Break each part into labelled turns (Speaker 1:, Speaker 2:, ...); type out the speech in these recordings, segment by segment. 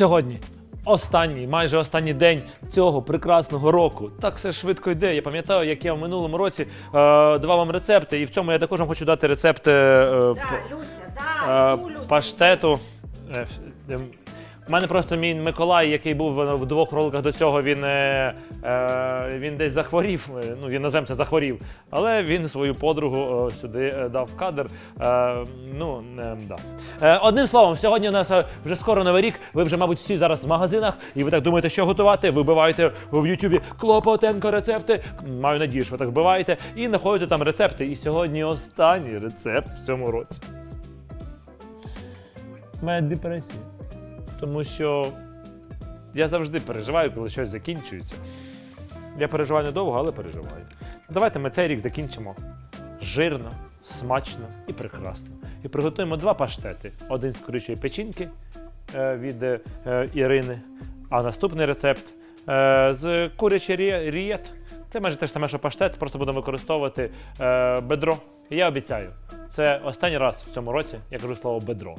Speaker 1: Сьогодні останній, майже останній день цього прекрасного року. Так все швидко йде. Я пам'ятаю, як я в минулому році е, давав вам рецепти, і в цьому я також вам хочу дати рецепт е,
Speaker 2: Да, Люся, да,
Speaker 1: е,
Speaker 2: Люся.
Speaker 1: паштету. Е, е, У мене просто мій Миколай, який був в двох роликах до цього, він, е, е, він десь захворів. е, Ну, він називаємо це захворів. Але він свою подругу е, сюди дав кадр. Е, ну, е, да. е, одним словом, сьогодні у нас вже скоро новий рік. Ви вже, мабуть, всі зараз в магазинах, і ви так думаєте, що готувати. Ви вбиваєте в Ютубі Клопотенко рецепти. Маю надію, що ви так вбиваєте, і знаходите там рецепти. І сьогодні останній рецепт в цьому році. Мене депресія. Тому що я завжди переживаю, коли щось закінчується. Я переживаю недовго, але переживаю. Давайте ми цей рік закінчимо жирно, смачно і прекрасно. І приготуємо два паштети: один з курячої печінки е, від е, Ірини, а наступний рецепт е, з курячий рієт. Це майже те ж саме, що паштет, просто будемо використовувати бедро. Я обіцяю, це останній раз в цьому році я кажу слово бедро.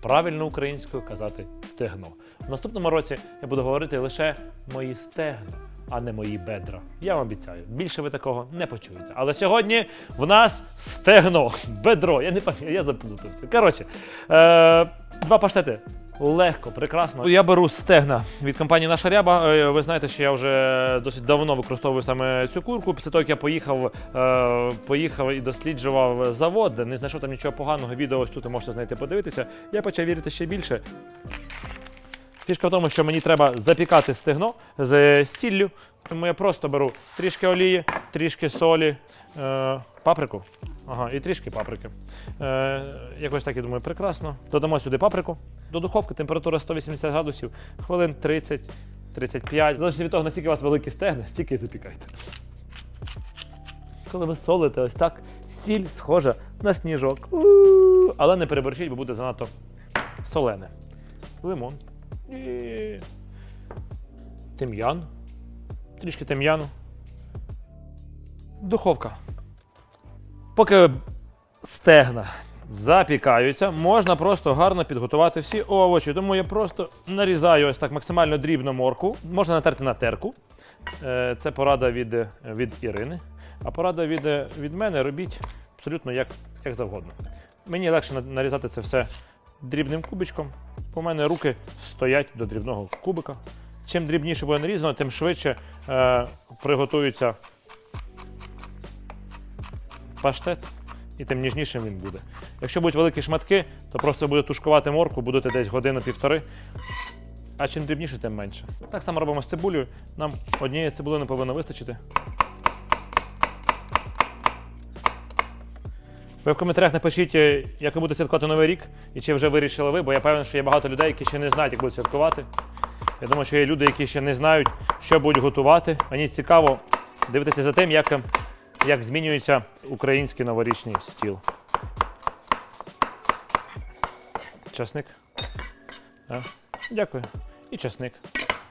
Speaker 1: Правильно українською казати стегно. В наступному році я буду говорити лише мої стегна, а не мої бедра. Я вам обіцяю, більше ви такого не почуєте. Але сьогодні в нас стегно, бедро. Я не пам'ятаю, я заплутався. Коротше, е, два паштети. Легко, прекрасно. Я беру стегна від компанії Наша Ряба. Е, Ви знаєте, що я вже досить давно використовую саме цю курку. Після того, як я поїхав, е, поїхав і досліджував завод, де не знайшов там нічого поганого. Відео ось тут можете знайти подивитися. Я почав вірити ще більше. Фішка в тому, що мені треба запікати стегно з сіллю, тому я просто беру трішки олії, трішки солі, е, паприку. Ага, і трішки паприки. Е, якось так, я думаю, прекрасно. Додамо сюди паприку. До духовки температура 180 градусів, хвилин 30-35. Залежно від того, наскільки у вас великі стегна, стільки і запікайте. Коли ви солите ось так, сіль схожа на сніжок. У-у-у. Але не переборщіть, бо буде занадто солене. Лимон. І... Тим'ян. Трішки тим'яну. Духовка. Поки стегна запікаються, можна просто гарно підготувати всі овочі. Тому я просто нарізаю ось так максимально дрібно морку. Можна натерти на терку. Е, Це порада від, від Ірини. А порада від, від мене робіть абсолютно як, як завгодно. Мені легше нарізати це все дрібним кубичком. У мене руки стоять до дрібного кубика. Чим дрібніше буде нарізано, тим швидше е, приготується паштет, і тим ніжнішим він буде. Якщо будуть великі шматки, то просто буде тушкувати морку, будете десь годину-півтори. А чим дрібніше, тим менше. Так само робимо з цибулею. Нам однієї цибули не повинно вистачити. Ви в коментарях напишіть, е, як ви будете святкувати Новий рік, і чи вже вирішили ви, бо я певен, що є багато людей, які ще не знають, як будуть святкувати. Я думаю, що є люди, які ще не знають, що будуть готувати. Мені цікаво дивитися за тим, як, як змінюється український новорічний стіл. Часник. А? Дякую. І часник.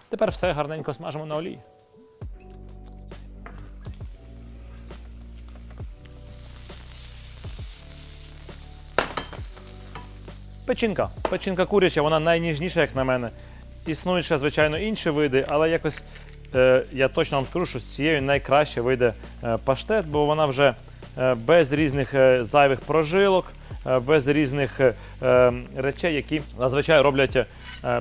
Speaker 1: Тепер все гарненько смажимо на олії. Печінка. Печінка куряча, вона найніжніша, як на мене. Існують ще, звичайно, інші види, але якось я точно вам скажу, що з цією найкраще вийде е, паштет, бо вона вже е, без різних е, зайвих прожилок, е, без різних е, е, речей, які зазвичай роблять е,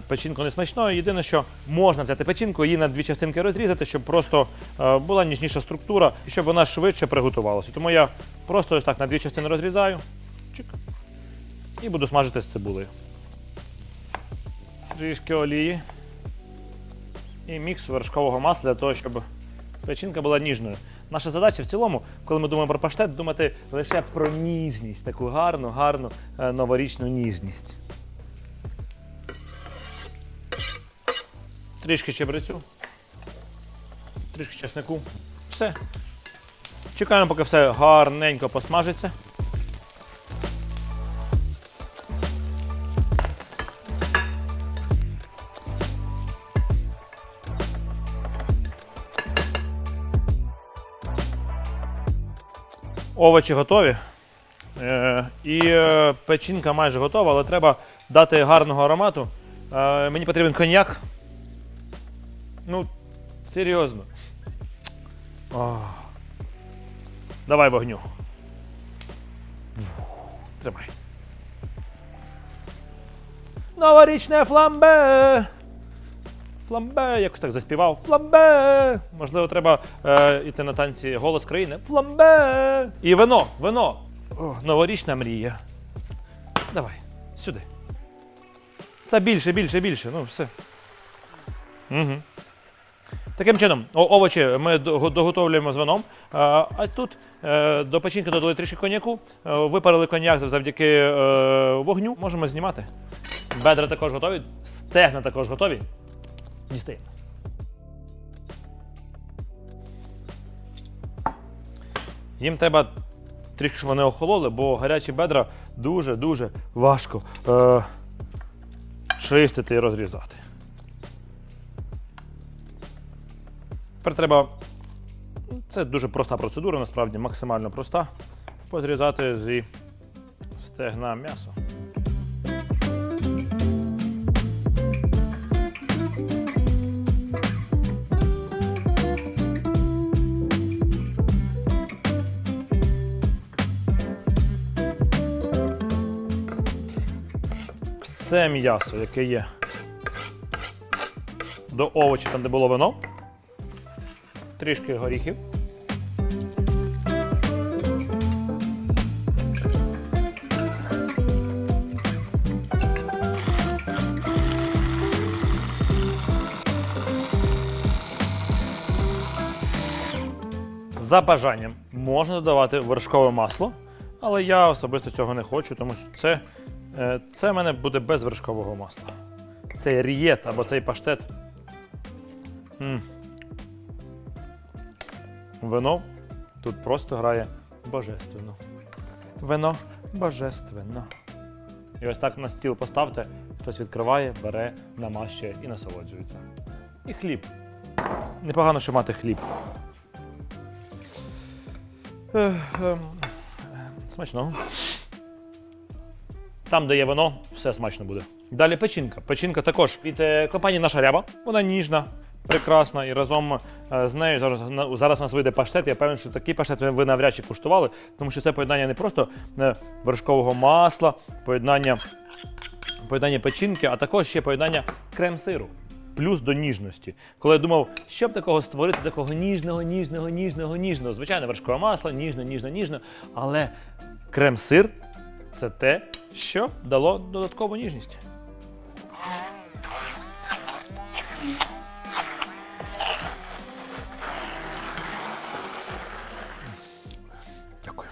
Speaker 1: печінку несмачною. Єдине, що можна взяти печінку, її на дві частинки розрізати, щоб просто е, була ніжніша структура і щоб вона швидше приготувалася. Тому я просто ось так на дві частини розрізаю. Чик. І буду смажити з цибулею. Трішки олії. І мікс вершкового масла для того, щоб печінка була ніжною. Наша задача в цілому, коли ми думаємо про паштет, думати лише про ніжність, таку гарну, гарну е, новорічну ніжність. Трішки чебрецю. Трішки чеснику. Все. Чекаємо, поки все гарненько посмажиться. Овочі готові. Е, і е, печінка майже готова, але треба дати гарного аромату. Е, мені потрібен коньяк. Ну, серйозно. Ох. Давай вогню. Тримай. Новорічне фламбе. Фламбе, якось так заспівав. Фламбе. Можливо, треба е, йти на танці голос країни. Фламбе. І вино, вино. О, новорічна мрія. Давай, сюди. Та більше, більше, більше. Ну, все. Угу. Таким чином, овочі ми доготовлюємо з вином. А тут е, до печінки додали трішки коньяку. Е, випарили коньяк завдяки е, вогню. Можемо знімати. Бедра також готові, стегна також готові. Дістаємо. Їм треба трішки, щоб вони охололи, бо гарячі бедра дуже-дуже важко е, чистити і розрізати. Тепер треба. Це дуже проста процедура, насправді максимально проста. Позрізати зі стегна м'ясо. Все м'ясо, яке є до овочів, там де було вино, трішки горіхів. За бажанням можна додавати вершкове масло, але я особисто цього не хочу, тому що це, це в мене буде без вершкового масла. Цей рієт або цей паштет. м Вино тут просто грає божественно. Вино божественно. І ось так на стіл поставте, хтось відкриває, бере, намащує і насолоджується. І хліб. Непогано, що мати хліб. Ем, Смачного. Там, де є вино, все смачно буде. Далі печінка. Печінка також від е, компанії Наша ряба. Вона ніжна, прекрасна. І разом е, з нею зараз, зараз у нас вийде паштет. Я певен, що такий паштет ви- навряд чи куштували, тому що це поєднання не просто е, вершкового масла, поєднання, поєднання печінки, а також ще поєднання крем-сиру. Плюс до ніжності. Коли я думав, що б такого створити, такого ніжного, ніжного, ніжного, ніжного. Звичайно, вершкове масло, ніжно, ніжно, ніжно. Але крем-сир це те, що дало додаткову ніжність. Дякую.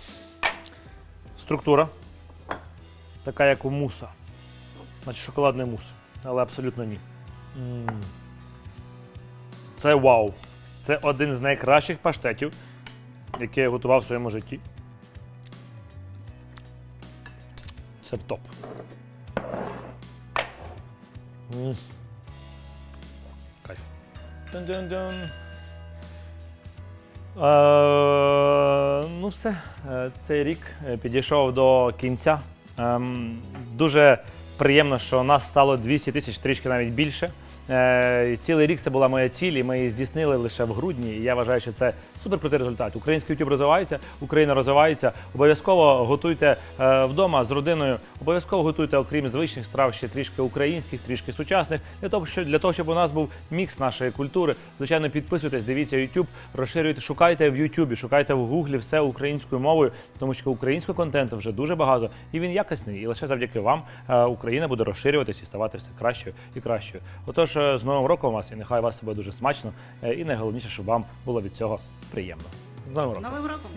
Speaker 1: Структура. Така, як у муса. Значить, шоколадний мус. Але абсолютно ні. Це вау. Це один з найкращих паштетів, який я готував в своєму житті. Це топ. Кайф. Дун-дун-дун. Е, ну все, Е, цей рік е, підійшов до кінця. Е, дуже приємно, що нас стало 200 тисяч, трішки навіть більше. Е, цілий рік це була моя ціль, і ми її здійснили лише в грудні. І я вважаю, що це суперкрутий результат. Український YouTube розвивається, Україна розвивається. Обов'язково готуйте е, вдома з родиною. Обов'язково готуйте, окрім звичних страв, ще трішки українських, трішки сучасних. Для того, щоб для того, щоб у нас був мікс нашої культури. Звичайно, підписуйтесь, дивіться YouTube, розширюйте, шукайте в YouTube, шукайте в Гуглі все українською мовою, тому що українського контенту вже дуже багато, і він якісний. І лише завдяки вам е, Україна буде розширюватися і ставати все кращою і кращою. Отож, е, з Новим роком вас і нехай вас себе дуже смачно. е, І найголовніше, щоб вам було від цього приємно. З Новим
Speaker 2: З
Speaker 1: роком!
Speaker 2: Новим роком!